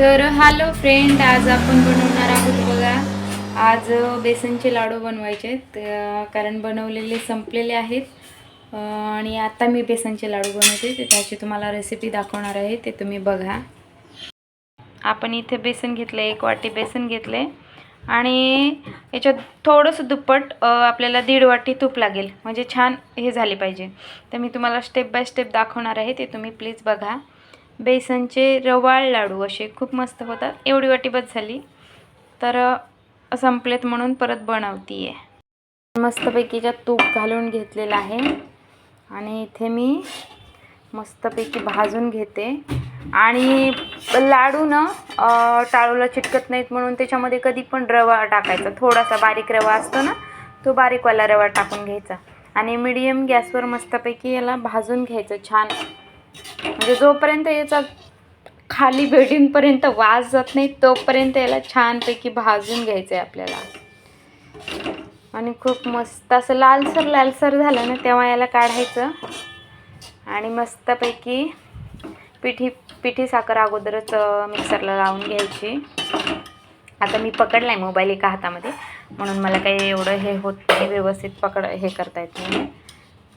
तर hello friend आज आपण बनवणार आहोत बघा. आज बेसनचे लाडू बनवायचे आहेत. कारण बनवलेले संपलेले आहेत. आणि आता मी बेसनचे लाडू बनवते. तर त्याची तुम्हाला रेसिपी दाखवणार आहे. ते तुम्ही बघा. आपण इथे बेसन घेतलं एक वाटी बेसन घेतले आणि याच्यात थोडंसं दुप्पट आपल्याला दीड वाटी तूप लागेल. म्हणजे छान हे झाले पाहिजे. तर मी तुम्हाला स्टेप बाय स्टेप दाखवणार आहे. ते तुम्ही प्लीज बघा. बेसनचे रवाळ लाडू असे खूप मस्त होतात. एवढी वाटी बस झाली. तर संपलेत म्हणून परत बनवती आहे मस्तपैकीच्या तूप घालून घेतलेलं आहे. आणि इथे मी मस्तपैकी भाजून घेते. आणि लाडू ना टाळूला चिटकत नाहीत म्हणून त्याच्यामध्ये कधी पण रवा टाकायचा. थोडासा बारीक रवा असतो ना तो बारीकवाला रवा टाकून घ्यायचा. आणि मिडियम गॅसवर मस्तपैकी याला भाजून घ्यायचं छान. म्हणजे जोपर्यंत याचा खाली भेटींपर्यंत वास जात नाही तोपर्यंत याला छानपैकी भाजून घ्यायचं आहे आपल्याला. आणि खूप मस्त असं लालसर लालसर झालं ना तेव्हा याला काढायचं. आणि मस्तपैकी पिठी पिठी साखर अगोदरच मिक्सरला लावून घ्यायची. आता मी पकडला आहे मोबाईल एका हातामध्ये म्हणून मला काही एवढं हे होत नाही व्यवस्थित पकड हे करता येत नाही.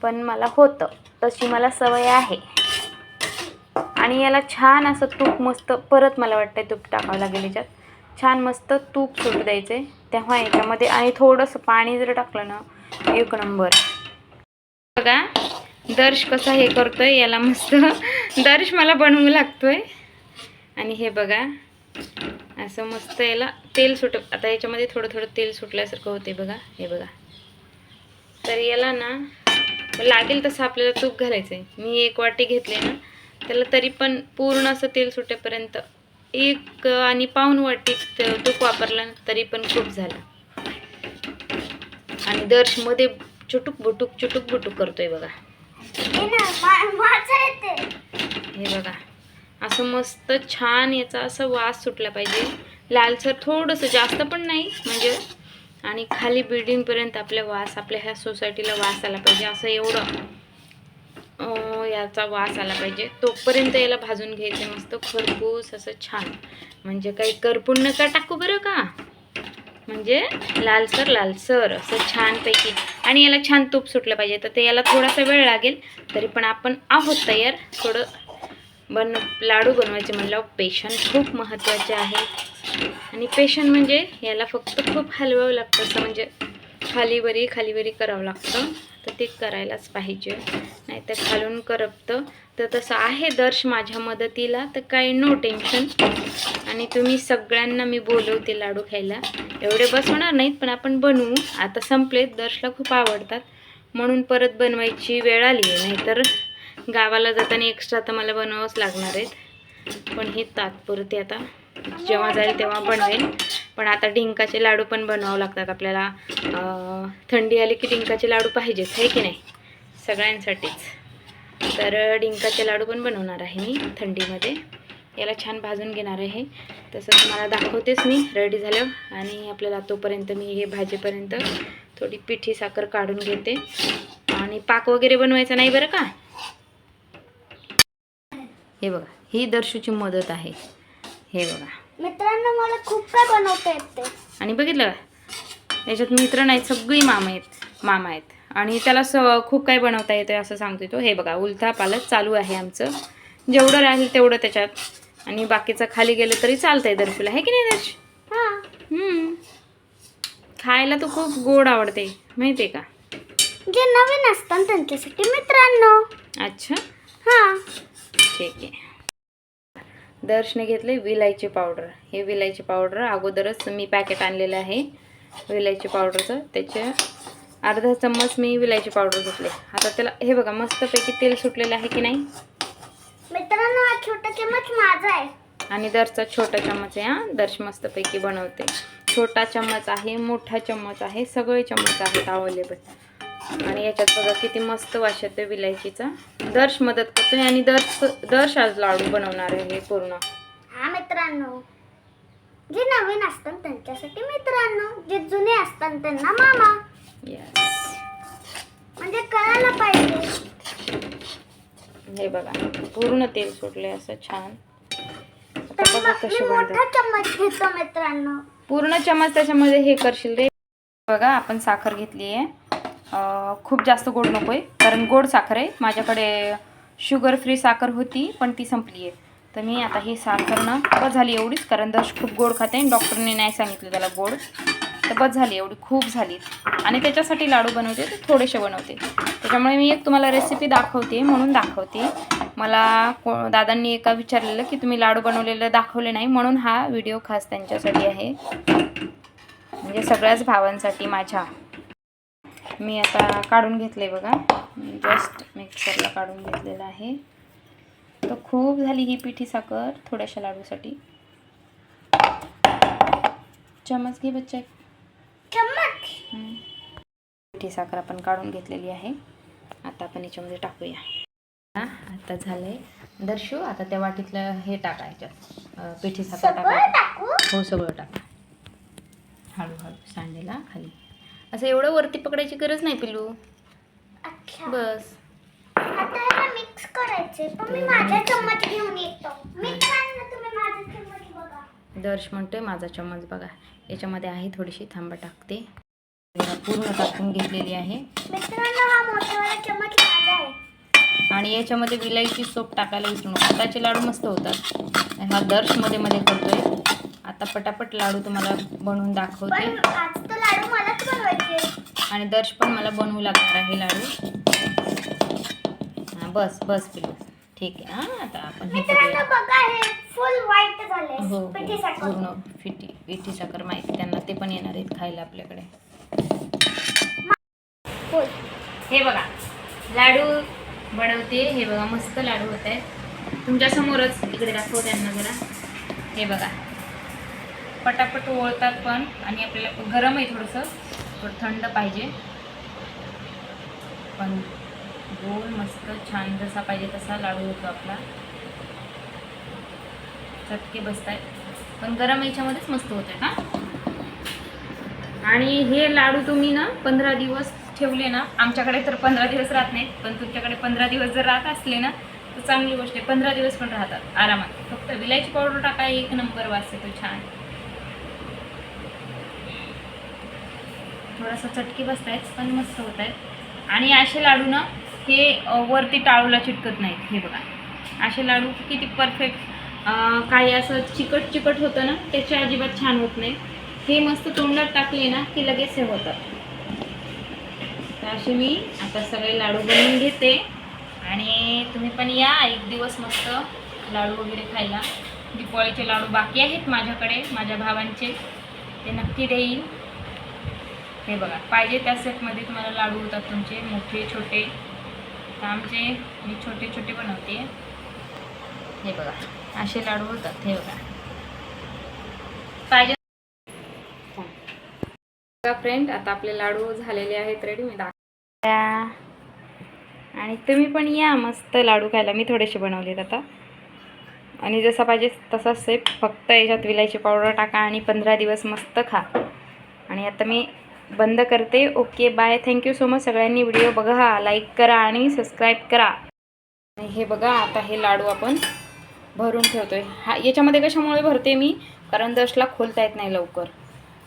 पण मला होतं तशी मला सवय आहे. आणि याला छान असं तूप मस्त परत मला वाटतं तूप टाकावं लागेल याच्यात. छान मस्त तूप सुट आहे तेव्हा याच्यामध्ये आणि थोडंसं पाणी जर टाकलं ना एक नंबर. बघा दर्श कसा हे करतोय याला मस्त दर्श मला बनवू लागतोय. आणि हे बघा असं मस्त याला तेल सुट आता याच्यामध्ये थोडं थोडं तेल सुटल्यासारखं होते बघा हे बघा. तर याला ना लागेल तसं आपल्याला तूप घालायचं आहे मी एक वाटी घेतले ना त्याला तरी पण पूर्ण असं तेल सुटेपर्यंत एक आणि पाऊन वाटीत तूप वापरलं तरी पण खूप झालं. आणि दर्शमध्ये चुटुक बुटुक चुटुक बुटुक करतोय बघा. हे बघा असं मस्त छान याचा असं वास सुटला पाहिजे. लालसर थोडंसं जास्त पण नाही म्हणजे आणि खाली बिल्डिंगपर्यंत आपल्या वास आपल्या ह्या सोसायटीला वास आला पाहिजे असं एवढं. याचा वास आला पाहिजे. तोपर्यंत याला भाजून घ्यायचे मस्त खरपूस असं छान. म्हणजे काही करपून नका टाकू बरं का. म्हणजे लालसर लालसर असं छानपैकी. आणि याला छान तूप सुटलं पाहिजे. तर ते याला थोडासा वेळ लागेल. तरी पण आपण आहोत तयार. थोडं बन लाडू बनवायचे म्हणल्यावर पेशन खूप महत्त्वाचे आहे. आणि पेशन म्हणजे याला फक्त खूप हलवावं लागतं. असं म्हणजे खालीवरी खालीवरी करावं लागतं. तर ते करायलाच पाहिजे. नाहीतर खालून करपतं. तर तसं आहे दर्श माझ्या मदतीला तर काही नो टेन्शन आणि तुम्ही सगळ्यांना मी बोलवते लाडू खायला. एवढे बसवणार नाहीत पण आपण बनवू. आता संपलेत दर्शला खूप आवडतात. म्हणून परत बनवायची वेळ आली आहे. नाहीतर गावाला जाताना एक्स्ट्रा तर मला बनवावंच लागणार आहेत. पण हे तात्पुरते आता. जेव्हा जाईल तेव्हा बनवेल पण आता डिंकाचे लाडू पण बनवावं लागतात आपल्याला. थंडी आली की डिंकाचे लाडू पाहिजेच आहे की नाही? सगळ्यांसाठीच. तर डिंकाचे लाडू पण बनवणार आहे मी थंडीमध्ये. याला छान भाजून घेणार आहे तसं तुम्हाला दाखवतेच मी रेडी झालं आणि आपल्याला तोपर्यंत मी हे भाजीपर्यंत थोडी पिठी साखर काढून घेते. आणि पाक वगैरे बनवायचा नाही बरं का? हे बघा ही दर्शूची मदत आहे. हे बघा. मित्रांनो मला खूप काय बनवता येते. आणि बघितलं का? याच्यात मित्र नाहीत सगळी मामा आहेत मामा आहेत. आणि त्याला स खूप काही बनवता येतं असं सांगतोय तो. हे बघा उलथा पालक चालू आहे आमचं. जेवढं राहील तेवढं त्याच्यात. आणि बाकीचं खाली गेलं तरी चालतंय दर्शूला. आहे की नाही दर्श? हा. खायला तो खूप गोड आवडते. माहिती आहे का? जे नवीन असतात त्यांच्यासाठी मित्रांनो. अच्छा. हा. ठीक आहे. दर्शने घेतले विलायची पावडर. हे विलायची पावडर अगोदरच मी पॅकेट आणलेलं आहे. विलायची पावडरचं. त्याचे अर्धा चम्मच मी विलायची पावडर घेतले. आता त्याला हे बघा मस्तपैकी तेल सुटलेलं आहे की नाही? मित्रांनो हा छोटा चमच माझा आहे. आणि दरचा छोटा चम्मच आहे हां. दर्श मस्तपैकी बनवते. छोटा चम्मच आहे मोठा चम्मच आहे सगळे चम्मच आहेत अवेलेबल आणि याच्यात बघा किती मस्त वास येतो विलायचीचा. दर्श मदत करतोय आणि दर्श दर्श आज लाडू बनवणार आहे हे पूर्ण. हा मित्रांनो जे नवीन असतात त्यांच्यासाठी मित्रांनो जे जुने असतात त्यांना मामा. येस म्हणजे कळायला पाहिजे. हे बघा पूर्ण तेल सुटले असं छान. आता बघा कसे मी बनतात मोठा चम्मच घेतो मित्रांनो. पूर्ण चमच त्याच्यामध्ये हे करशील रे. बघा आपण साखर घेतली आहे खूप जास्त गोड नको आहे कारण गोड साखर आहे. माझ्याकडे शुगर फ्री साखर होती पण ती संपली आहे. तर मी आता ही साखर ना बस झाली एवढीच. कारण दश खूप गोड खाते आणि डॉक्टरने नाही सांगितलं त्याला गोड. तर बस झाली एवढी खूप झाली. आणि त्याच्यासाठी लाडू बनवते ते थोडेसे बनवते. त्याच्यामुळे मी एक तुम्हाला रेसिपी दाखवते म्हणून दाखवते. मला को दादांनी एका विचारलेलं की तुम्ही लाडू बनवलेलं दाखवले नाही म्हणून हा व्हिडिओ खास त्यांच्यासाठी आहे. म्हणजे सगळ्याच भावांसाठी माझ्या. मी आता काढून घेतले बघा. जस्ट मिक्सरला काढून घेतलेलं आहे. तर खूप झाली ही पिठी साखर थोड्याशा लाडूसाठी. चमच घे बच्चा. पिठी साखर आपण काढून घेतलेली आहे. आता आपण याच्यामध्ये टाकूया. हा, आता झालंय. दर्शू आता त्या वाटीतलं हे टाकायचं. पिठी साखर टाकायचं. टाकू? हो सगळं टाका. हळूहळू सांडेला खाली. असं एवढं वरती पकडायची गरज नाही पिलू अच्छा. बस. आता मिक्स करायचे पण मी माझा चम्मच घेऊन येतो. मित्रांनो तुम्ही माझा चम्मच बघा. दर्श म्हणतोय माझा चम्मच बघा. याच्यामध्ये आहे थोडीशी थांबा टाकते. पूर्ण टाकून घेतलेली आहे. मित्रांनो हा मोठावाला चम्मच माझा आहे. आणि याच्यामध्ये विलायची सोप टाकायला विसरू नका. त्याचे लाडू मस्त होतात. हा दर्शमध्ये मध्ये करतोय. आता पटापट लाडू तुम्हाला बनवून दाखवते. पण आज तर लाडू मलाच बनवायचे आणि दर्श पण मला बनवू लागणार आहे लाडू. हां बस बस पिलू ठीक आहे हां आता आपण हे हे हो पूर्ण फिटी पिठी साखर माहिती त्यांना ते पण येणार आहेत खायला आपल्याकडे. हे बघा लाडू बनवते. हे बघा मस्त लाडू होत आहेत. तुमच्या समोरच इकडे दाखव त्यांना जरा. हे बघा. पटापट ओळतात पण आणि आपल्याला गरम आहे थोडंसं. थोडं थंड पाहिजे. पण गोल मस्त छान जसा पाहिजे तसा लाडू होतो आपला. चटके बसताय. पण गरम याच्यामध्येच मस्त होत आहे हा आणि हे लाडू तुम्ही ना पंधरा दिवस ठेवले ना आमच्याकडे तर पंधरा दिवस राहत नाहीत पण तुमच्याकडे पंधरा दिवस जर राहत असले ना तर चांगली गोष्ट आहे. पंधरा दिवस पण राहतात आरामात. फक्त विलायची पावडर टाका एक नंबर वास तो छान. थोडासा चटके बसत आहेत पण मस्त होत आहेत आणि असे लाडू ना हे वरती टाळूला चिटकत नाहीत हे बघा. असे लाडू किती परफेक्ट काही असं चिकट चिकट होतं ना त्याचे अजिबात छान होत नाही. हे मस्त तोंडात टाकले ना की लगेच हे होतात. तर असे मी आता सगळे लाडू बनवून घेते. आणि तुम्ही पण या एक दिवस मस्त लाडू वगैरे खायला. दिपाळीचे लाडू बाकी आहेत माझ्याकडे माझ्या भावांचे. ते नक्की देईल हे बघा पाहिजे त्या सेटमध्ये तुम्हाला लाडू होतात तुमचे मोठे छोटे. आमचे मी छोटे छोटे बनवते. हे बघा असे लाडू होतात हे बघा. पाहिजे बघा फ्रेंड आता आपले लाडू झालेले आहेत रेडी मी दाखवल्या आणि तुम्ही पण या मस्त लाडू खायला. मी थोडेसे बनवलेत आता. आणि जसा पाहिजे तसा सेप फक्त याच्यात विलायची पावडर टाका आणि पंधरा दिवस मस्त खा. आणि आता मी बंद करते. Okay bye thank you so much सगळ्यांनी व्हिडिओ बघा. लाईक करा आणि सबस्क्राईब करा. आणि हे बघा आता हे लाडू आपण भरून ठेवतोय. हा याच्यामध्ये कशामुळे भरते मी? कारण दशला खोलता येत नाही लवकर.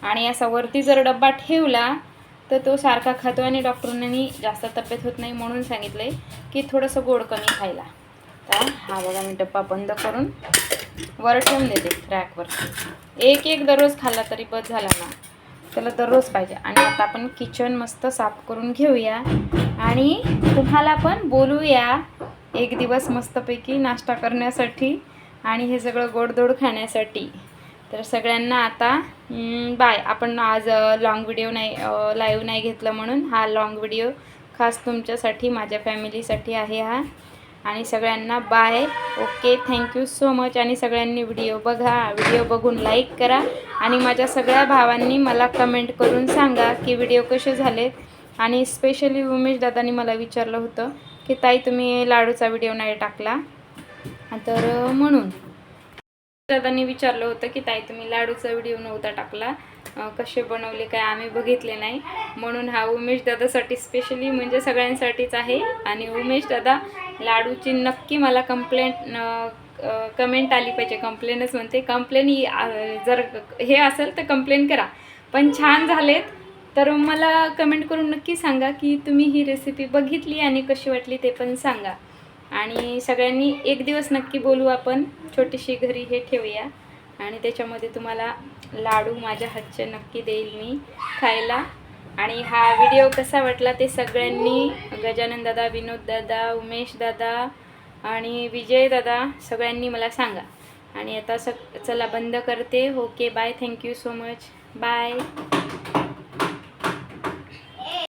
आणि असा वरती जर डब्बा ठेवला तर तो सारखा खातो आणि डॉक्टरांनी जास्त तब्येत होत नाही म्हणून सांगितलं आहे की थोडंसं गोड कमी खायला. तर हा बघा मी डब्बा बंद करून वर ठेवून देते रॅकवर. एक एक दररोज खाल्ला तरी बस झाला ना. त्याला दररोज पाहिजे. आणि आता आपण किचन मस्त साफ करून घेऊया. आणि तुम्हाला पण बोलूया. एक दिवस मस्तपैकी नाश्ता करण्यासाठी आणि हे सगळं गोडधोड खाण्यासाठी. तर सगळ्यांना आता बाय. आपण आज लॉंग व्हिडिओ नाही लाईव्ह नाही घेतलं म्हणून हा लॉंग व्हिडिओ खास तुमच्यासाठी माझ्या फॅमिलीसाठी आहे हा. आणि सगळ्यांना bye okay thank you so much आणि सगळ्यांनी व्हिडिओ बघा. व्हिडिओ बघून लाईक करा. आणि माझ्या सगळ्या भावांनी मला कमेंट करून सांगा की व्हिडिओ कसे झालेत. आणि स्पेशली उमेश दादानी मला विचारलं होतं की ताई तुम्ही लाडूचा व्हिडिओ नाही टाकला? तर म्हणून. दादांनी विचारलं होतं की ताई तुम्ही लाडूचा व्हिडिओ नव्हता टाकला. कसे बनवले काय आम्ही बघितले नाही. म्हणून हा उमेश दादासाठी स्पेशली म्हणजे सगळ्यांसाठीच आहे. आणि उमेश दादा लाडूची नक्की मला कंप्लेंट कमेंट आली पाहिजे. कंप्लेनच म्हणते कंप्लेन जर हे असेल तर कंप्लेन करा. पण छान झालेत. तर मला कमेंट करून नक्की सांगा की तुम्ही ही रेसिपी बघितली आणि कशी वाटली ते पण सांगा. आणि सगळ्यांनी एक दिवस नक्की बोलू आपण. छोटीशी घरी हे ठेवूया. आणि त्याच्यामध्ये तुम्हाला लाडू माझ्या हातचे नक्की देईल मी खायला. आणि हा व्हिडिओ कसा वाटला ते सगळ्यांनी गजानन दादा विनोद दादा उमेश दादा आणि विजय दादा सगळ्यांनी मला सांगा. आणि आता सग चला बंद करते. Okay bye thank you so much bye